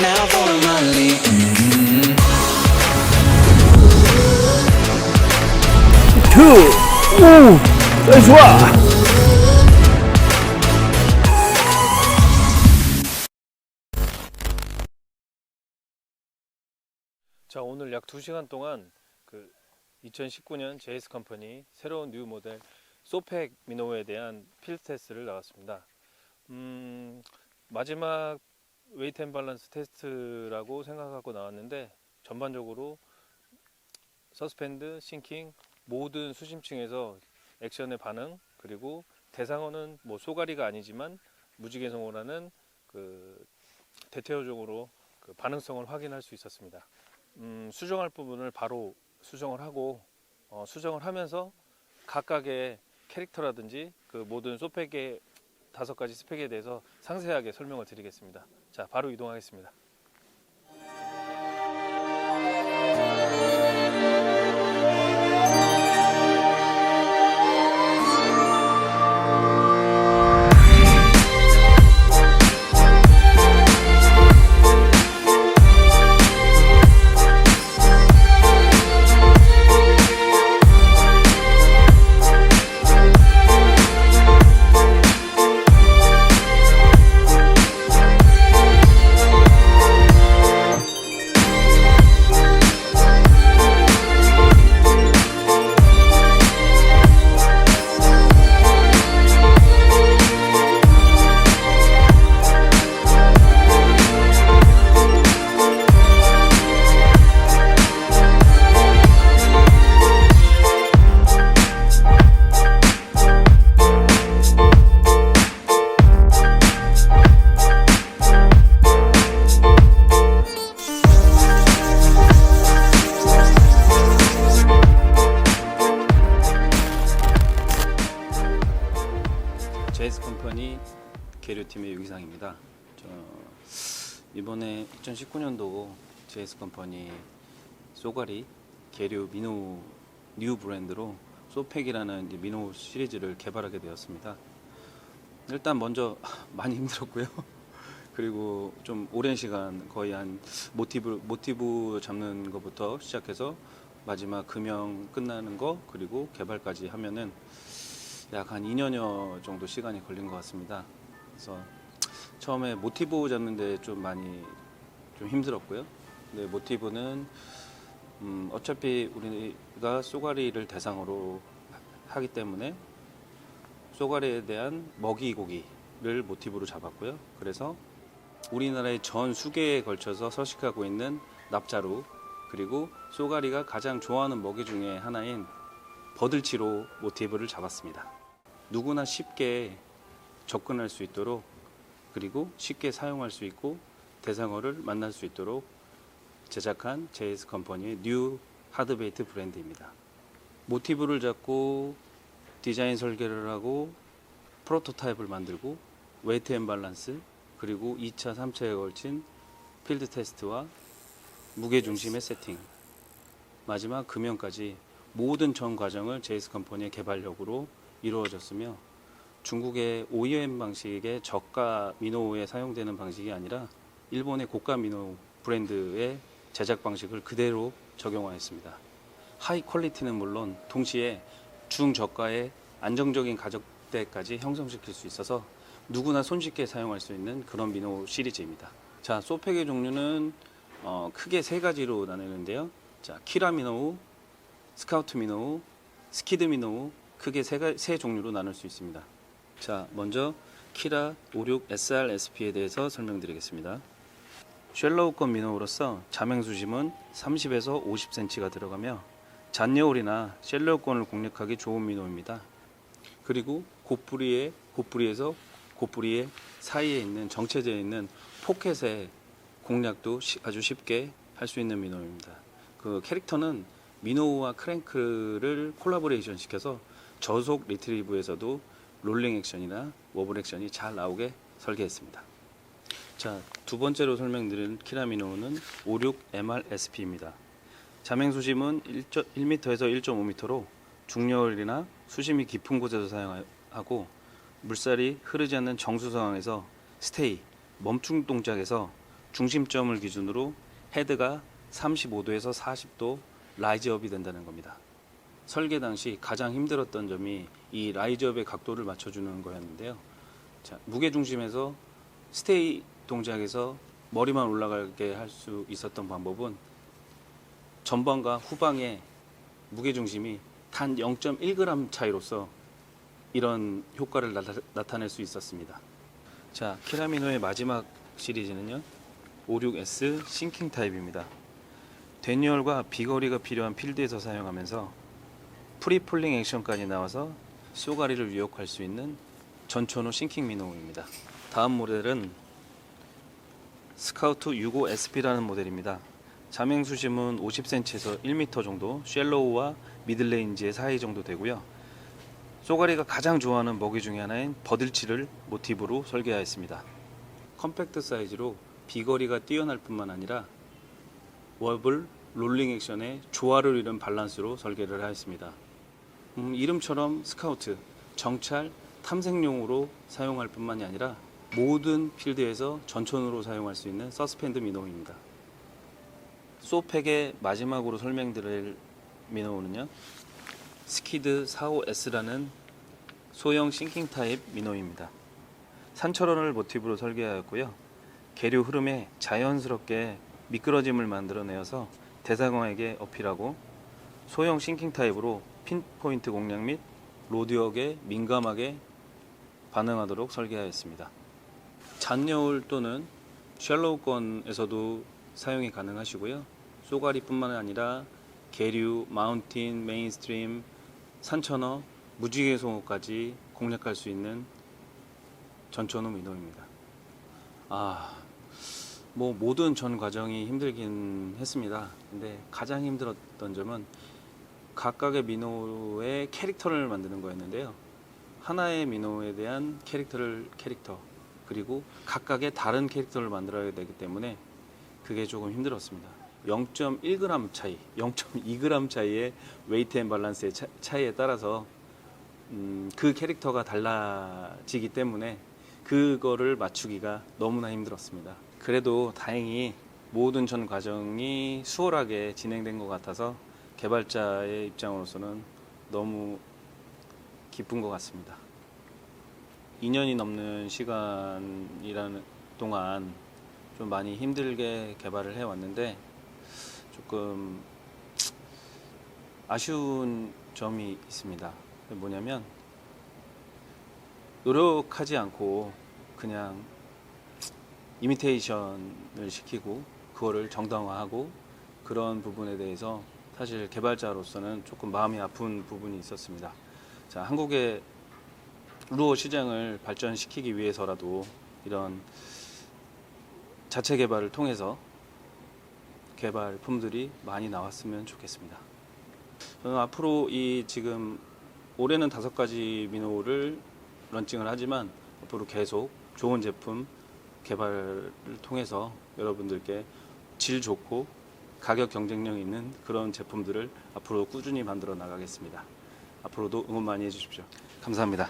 now for 오, 어, 좋아. 자 오늘 약 2시간 동안 그 2019년 JS 컴퍼니 새로운 뉴 모델 소팩 미노에 대한 필드 테스트를 나왔습니다. 음, 마지막 웨이트 앤 밸런스 테스트라고 생각하고 나왔는데 전반적으로 서스펜드, 싱킹 모든 수심층에서 액션의 반응 그리고 대상어는 뭐 쏘가리가 아니지만 무지개송어라는 그 대체적으로 그 반응성을 확인할 수 있었습니다. 음, 수정할 부분을 바로 수정을 하고 어, 수정을 하면서 각각의 캐릭터라든지 그 모든 소팩의 다섯 가지 스펙에 대해서 상세하게 설명을 드리겠습니다. 자, 바로 이동하겠습니다. 컴퍼니 계류팀의 유기상입니다. 저 이번에 2019년도 제이스 컴퍼니 쏘가리 계류 민호 뉴 브랜드로 소팩이라는 민호 시리즈를 개발하게 되었습니다. 일단 먼저 많이 힘들었고요. 그리고 좀 오랜 시간 거의 한 모티브 모티브 잡는 것부터 시작해서 마지막 금형 끝나는 거 그리고 개발까지 하면은 약 한 2년여 정도 시간이 걸린 것 같습니다. 그래서 처음에 모티브 잡는데 좀 많이 좀 힘들었고요. 근데 모티브는 음 어차피 우리가 쏘가리를 대상으로 하- 하기 때문에 쏘가리에 대한 먹이 고기를 모티브로 잡았고요. 그래서 우리나라의 전 수계에 걸쳐서 서식하고 있는 납자루 그리고 쏘가리가 가장 좋아하는 먹이 중에 하나인 버들치로 모티브를 잡았습니다. 누구나 쉽게 접근할 수 있도록 그리고 쉽게 사용할 수 있고 대상어를 만날 수 있도록 제작한 JS 컴퍼니의 뉴 하드베이트 브랜드입니다. 모티브를 잡고 디자인 설계를 하고 프로토타입을 만들고 웨이트 앤 밸런스 그리고 2차, 3차에 걸친 필드 테스트와 무게 중심의 세팅 마지막 금연까지 모든 전 과정을 제이스 컴퍼니의 개발력으로 이루어졌으며 중국의 OEM 방식의 저가 미노에 사용되는 방식이 아니라 일본의 고가 미노 브랜드의 제작 방식을 그대로 적용하였습니다. 하이 퀄리티는 물론 동시에 중저가의 안정적인 가격대까지 형성시킬 수 있어서 누구나 손쉽게 사용할 수 있는 그런 미노 시리즈입니다. 자, 소팩의 종류는 어, 크게 세 가지로 나누는데요. 자, 키라 미노우, 스카우트 미노우, 스키드 미노우 크게 세, 가, 세 종류로 나눌 수 있습니다. 자, 먼저 키라 56 SR-SP에 대해서 설명드리겠습니다. 쉘로우권 미노우로서 자맹수심은 30에서 50cm가 들어가며 잔여울이나 쉘로우권을 공략하기 좋은 미노입니다. 그리고 곱부리에 곱부리에서 곱부리의 사이에 있는 정체되어 있는 포켓의 공략도 시- 아주 쉽게 할 수 있는 미노입니다. 그 캐릭터는 미노우와 크랭크를 콜라보레이션 시켜서 저속 리트리브에서도 롤링 액션이나 워블 액션이 잘 나오게 설계했습니다. 자, 두 번째로 설명드릴 키라미노우는 56 MRSP입니다. 자맹 수심은 1m에서 1.5m로 중여울이나 수심이 깊은 곳에서 사용하고 물살이 흐르지 않는 정수 상황에서 스테이 멈춤 동작에서 중심점을 기준으로 헤드가 35도에서 40도 라이즈업이 된다는 겁니다. 설계 당시 가장 힘들었던 점이 이 라이즈업의 각도를 맞춰주는 거였는데요. 자, 무게 중심에서 스테이 동작에서 머리만 올라가게 할 수 있었던 방법은 전방과 후방의 무게 중심이 단 0.1g 차이로서 이런 효과를 나타, 낼수 있었습니다. 자, 키라미노의 마지막 시리즈는요. 56S 싱킹 타입입니다. 대니얼과 비거리가 필요한 필드에서 사용하면서 프리폴링 액션까지 나와서 쏘가리를 유혹할 수 있는 전천후 싱킹 미노입니다. 다음 모델은 스카우트 65SP라는 모델입니다. 자맹 수심은 50cm에서 1m 정도, 쉘로우와 미들레인지의 사이 정도 되고요. 쏘가리가 가장 좋아하는 먹이 중에 하나인 버들치를 모티브로 설계하였습니다. 컴팩트 사이즈로 비거리가 뛰어날 뿐만 아니라 워블, 롤링 액션의 조화를 이룬 밸런스로 설계를 하였습니다. 음, 이름처럼 스카우트, 정찰, 탐색용으로 사용할 뿐만이 아니라 모든 필드에서 전천으로 사용할 수 있는 서스펜드 미노입니다. 소팩의 마지막으로 설명드릴 미노우는요. 스키드 45S라는 소형 싱킹 타입 미노입니다. 산철원을 모티브로 설계하였고요. 계류 흐름에 자연스럽게 미끄러짐을 만들어내어서 대상어에게 어필하고 소형 싱킹 타입으로 핀포인트 공략 및 로드역에 민감하게 반응하도록 설계하였습니다. 잔여울 또는 셜로우권에서도 사용이 가능하시고요. 쏘가리뿐만 아니라 계류, 마운틴, 메인스트림, 산천어, 무지개 송어까지 공략할 수 있는 전천후 민호입니다. 아, 뭐 모든 전 과정이 힘들긴 했습니다. 근데 가장 힘들었던 점은 각각의 민호의 캐릭터를 만드는 거였는데요. 하나의 민호에 대한 캐릭터를 캐릭터 그리고 각각의 다른 캐릭터를 만들어야 되기 때문에 그게 조금 힘들었습니다. 0.1g 차이, 0.2g 차이의 웨이트 앤 밸런스의 차, 차이에 따라서 음, 그 캐릭터가 달라지기 때문에 그거를 맞추기가 너무나 힘들었습니다. 그래도 다행히 모든 전 과정이 수월하게 진행된 것 같아서 개발자의 입장으로서는 너무 기쁜 것 같습니다. 2년이 넘는 시간이라는 동안 좀 많이 힘들게 개발을 해 왔는데 조금 아쉬운 점이 있습니다. 뭐냐면 노력하지 않고 그냥 이미테이션을 시키고 그거를 정당화하고 그런 부분에 대해서 사실 개발자로서는 조금 마음이 아픈 부분이 있었습니다. 자, 한국의 루어 시장을 발전시키기 위해서라도 이런 자체 개발을 통해서 개발품들이 많이 나왔으면 좋겠습니다. 저는 앞으로 이 지금 올해는 다섯 가지 민호를 런칭을 하지만 앞으로 계속 좋은 제품 개발을 통해서 여러분들께 질 좋고 가격 경쟁력 있는 그런 제품들을 앞으로 꾸준히 만들어 나가겠습니다. 앞으로도 응원 많이 해주십시오. 감사합니다.